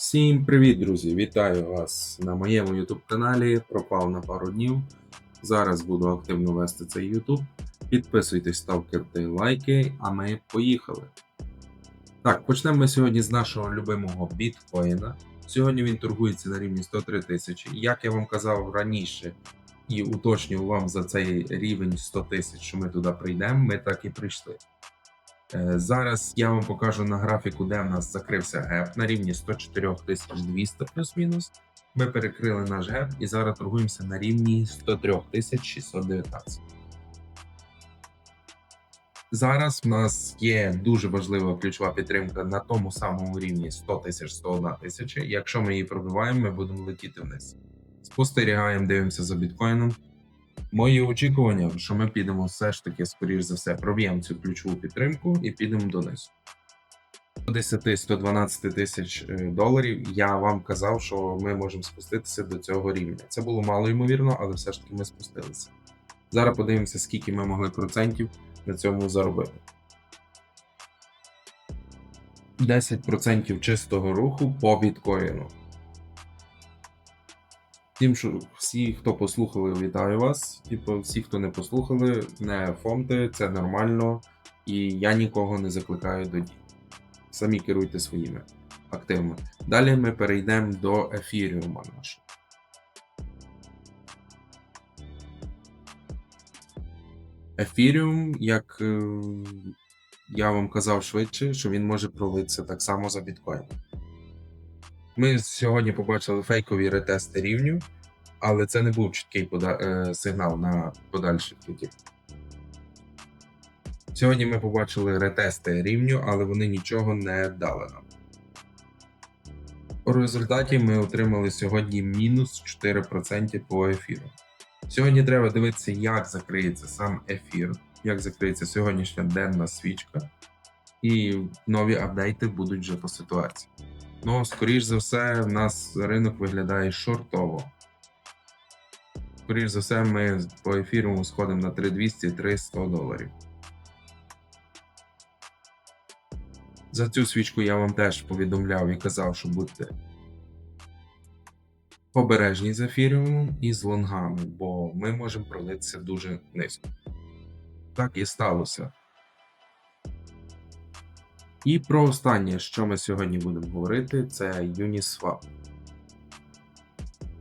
Всім привіт, друзі! Вітаю вас на моєму YouTube каналі. Пропав на пару днів. Зараз буду активно вести цей YouTube. Підписуйтесь, ставте лайки, а ми поїхали. Так, почнемо ми сьогодні з нашого любимого біткоїна. Сьогодні він торгується на рівні 103 тисячі. Як я вам казав раніше і уточнював вам за цей рівень 100 тисяч, що ми туди прийдемо, ми так і прийшли. Е, Зараз я вам покажу на графіку, де в нас закрився геп на рівні 104 200 плюс-мінус. Ми перекрили наш геп і зараз торгуємося на рівні 103 619. Зараз в нас є дуже важлива ключова підтримка на тому самому рівні 100 тисяч 101 тисяча. Якщо ми її пробиваємо, ми будемо летіти вниз. Спостерігаємо, дивимося за біткоїном. Мої очікування, що ми підемо все ж таки, скоріш за все, проб'ємо цю ключову підтримку і підемо донизу. До 10-112 тисяч е, доларів я вам казав, що ми можемо спуститися до цього рівня. Це було мало ймовірно, але все ж таки ми спустилися. Зараз подивимося, скільки ми могли процентів на цьому заробити. 10% чистого руху по біткоїну. Тим, що всі, хто послухали, вітаю вас. Типу, всі, хто не послухали, не фомте, це нормально, і я нікого не закликаю до дій. Самі керуйте своїми активами. Далі ми перейдемо до ефіріума нашого. Ефіріум, як е, я вам казав швидше, що він може пролитися так само за біткоін. Ми сьогодні побачили фейкові ретести рівню, але це не був чіткий пода- е, сигнал на подальший потік. Сьогодні ми побачили ретести рівню, але вони нічого не дали нам. У результаті ми отримали сьогодні мінус 4% по ефіру. Сьогодні треба дивитися, як закриється сам ефір, як закриється сьогоднішня денна свічка, і нові апдейти будуть вже по ситуації. Ну, скоріш за все, в нас ринок виглядає шортово. Скоріш за все, ми по ефіру сходимо на 3200-300 доларів. За цю свічку я вам теж повідомляв і казав, що будьте обережні з ефіріумом і з лонгами, бо ми можемо пролитися дуже низько. Так і сталося. І про останнє, що ми сьогодні будемо говорити, це Uniswap.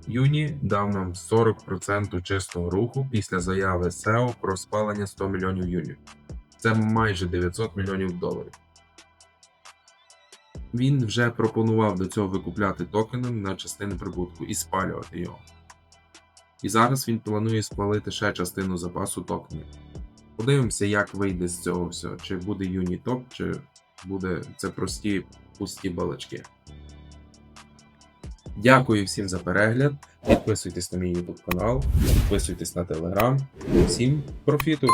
Юні дав нам 40% чистого руху після заяви SEO про спалення 100 мільйонів юнів. Це майже 900 мільйонів доларів. Він вже пропонував до цього викупляти токени на частини прибутку і спалювати його. І зараз він планує спалити ще частину запасу токенів. Подивимося, як вийде з цього всього, чи буде Юнітоп, чи буде це прості пусті балачки. Дякую всім за перегляд. Підписуйтесь на мій YouTube канал, підписуйтесь на телеграм. Всім профіту!